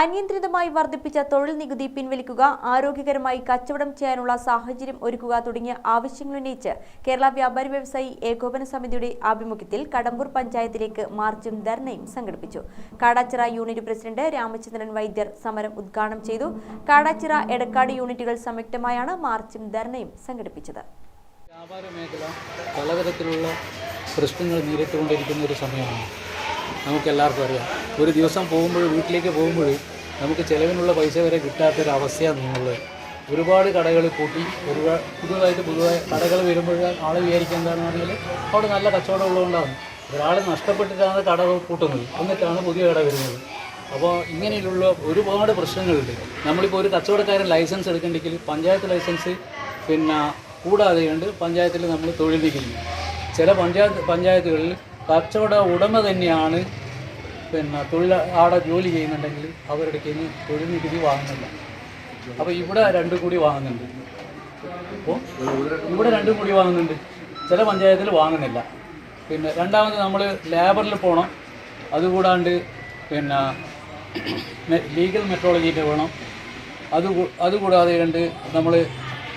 അനിയന്ത്രിതമായി വർദ്ധിപ്പിച്ച തൊഴിൽ നികുതി പിൻവലിക്കുക ആരോഗ്യകരമായി കച്ചവടം ചെയ്യാനുള്ള സാഹചര്യം ഒരുക്കുക തുടങ്ങിയ ആവശ്യങ്ങൾ ഉന്നയിച്ച് കേരള വ്യാപാരി വ്യവസായി ഏകോപന സമിതിയുടെ ആഭിമുഖ്യത്തിൽ കടമ്പൂർ പഞ്ചായത്തിലേക്ക് മാർച്ചും ധർണയും സംഘടിപ്പിച്ചു. കാടാച്ചിറ യൂണിറ്റ് പ്രസിഡന്റ് രാമചന്ദ്രൻ വൈദ്യർ സമരം ഉദ്ഘാടനം ചെയ്തു. കാടാച്ചിറ എടക്കാട് യൂണിറ്റുകൾ സംയുക്തമായാണ് മാർച്ചും ധർണയും സംഘടിപ്പിച്ചത്. വ്യാപാര മേഖല പലതരത്തിലുള്ള പ്രശ്നങ്ങൾ നേരിട്ടുകൊണ്ടിരിക്കുന്ന ഒരു സമയമാണ്. നമുക്കെല്ലാവർക്കും അറിയാം. ഒരു ദിവസം പോകുമ്പോൾ വീട്ടിലേക്ക് പോകുമ്പോൾ നമുക്ക് ചിലവിനുള്ള പൈസ വരെ കിട്ടാത്തൊരവസ്ഥയാണ് നിന്നുള്ളത് ഒരുപാട് കടകൾ കൂട്ടി ഒരുപാട് പുതുതായിട്ട് പുതുതായി കടകൾ വരുമ്പോൾ ആൾ വിചാരിക്കുക പറഞ്ഞാൽ അവിടെ നല്ല കച്ചവടം ഉള്ളതുകൊണ്ടാണ്. ഒരാൾ നഷ്ടപ്പെട്ടിട്ടാണ് കട കൂട്ടുന്നത്. എന്നിട്ടാണ് പുതിയ കട വരുന്നത്. അപ്പോൾ ഇങ്ങനെയുള്ള ഒരുപാട് പ്രശ്നങ്ങളുണ്ട്. നമ്മളിപ്പോൾ ഒരു കച്ചവടക്കാരൻ ലൈസൻസ് എടുക്കണമെങ്കിൽ പഞ്ചായത്ത് ലൈസൻസ് പിന്നെ കൂടാതെയുണ്ട് പഞ്ചായത്തിൽ നമ്മൾ തൊഴിൽ നിൽക്കുന്നു ചില പഞ്ചായത്ത് പഞ്ചായത്തുകളിൽ കച്ചവട ഉടമ തന്നെയാണ് പിന്നെ തൊഴിൽ ആടെ ജോലി ചെയ്യുന്നുണ്ടെങ്കിൽ അവരുടെ കയ്യിൽ തൊഴിൽ നികുതി വാങ്ങുന്നില്ല. അപ്പോൾ ഇവിടെ രണ്ടും കൂടി വാങ്ങുന്നുണ്ട്. അപ്പോൾ ഇവിടെ രണ്ടും കൂടി വാങ്ങുന്നുണ്ട്. ചില പഞ്ചായത്തിൽ വാങ്ങുന്നില്ല. പിന്നെ രണ്ടാമത് നമ്മൾ ലേബറിൽ പോകണം അതുകൂടാണ്ട് പിന്നെ ലീഗൽ മെട്രോളജിയിൽ വേണം. അത് അതുകൂടാതെ കണ്ട് നമ്മൾ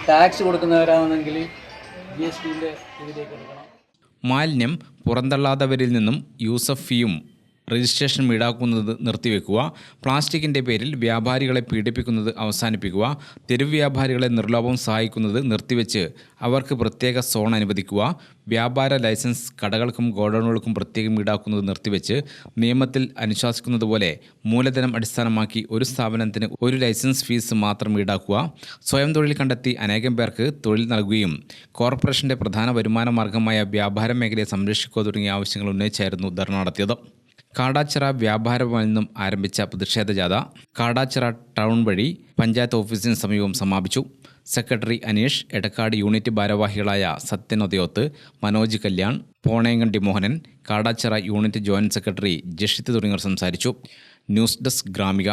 ടാക്സ് കൊടുക്കുന്നവരാണെങ്കിൽ ജി എസ് ടിന്റെ ഇതിലേക്ക് എടുക്കണം. മാലിന്യം പുറന്തള്ളാത്തവരിൽ നിന്നും യൂസഫ് ഫീയും രജിസ്ട്രേഷൻ ഈടാക്കുന്നത് നിർത്തിവെക്കുക പ്ലാസ്റ്റിക്കിന്റെ പേരിൽ വ്യാപാരികളെ പീഡിപ്പിക്കുന്നത് അവസാനിപ്പിക്കുക തെരുവ് വ്യാപാരികളെ നിർലോഭം സഹായിക്കുന്നത് നിർത്തിവെച്ച് അവർക്ക് പ്രത്യേക സോൺ അനുവദിക്കുക വ്യാപാര ലൈസൻസ് കടകൾക്കും ഗോഡൗണുകൾക്കും പ്രത്യേകം ഈടാക്കുന്നത് നിർത്തിവെച്ച് നിയമത്തിൽ അനുശാസിക്കുന്നത് പോലെ മൂലധനം അടിസ്ഥാനമാക്കി ഒരു സ്ഥാപനത്തിന് ഒരു ലൈസൻസ് ഫീസ് മാത്രം ഈടാക്കുക സ്വയം തൊഴിൽ കണ്ടെത്തി അനേകം പേർക്ക് തൊഴിൽ നൽകുകയും കോർപ്പറേഷന്റെ പ്രധാന വരുമാന മാർഗമായ വ്യാപാര മേഖലയെ സംരക്ഷിക്കുക തുടങ്ങിയ ആവശ്യങ്ങൾ ഉന്നയിച്ചായിരുന്നു ധർണ നടത്തിയത്. കാടാച്ചിറ വ്യാപാര ഭവനിൽ നിന്നും ആരംഭിച്ച പ്രതിഷേധ ജാഥ കാടാച്ചിറ ടൗൺ വഴി പഞ്ചായത്ത് ഓഫീസിന് സമീപം സമാപിച്ചു. സെക്രട്ടറി അനീഷ് എടക്കാട് യൂണിറ്റ് ഭാരവാഹികളായ Sathyan Othayoth Manoj Kalyan Ponayankandi Mohanan Kadachira unit joint secretary Jashith തുടങ്ങിയവർ സംസാരിച്ചു. News desk Gramika.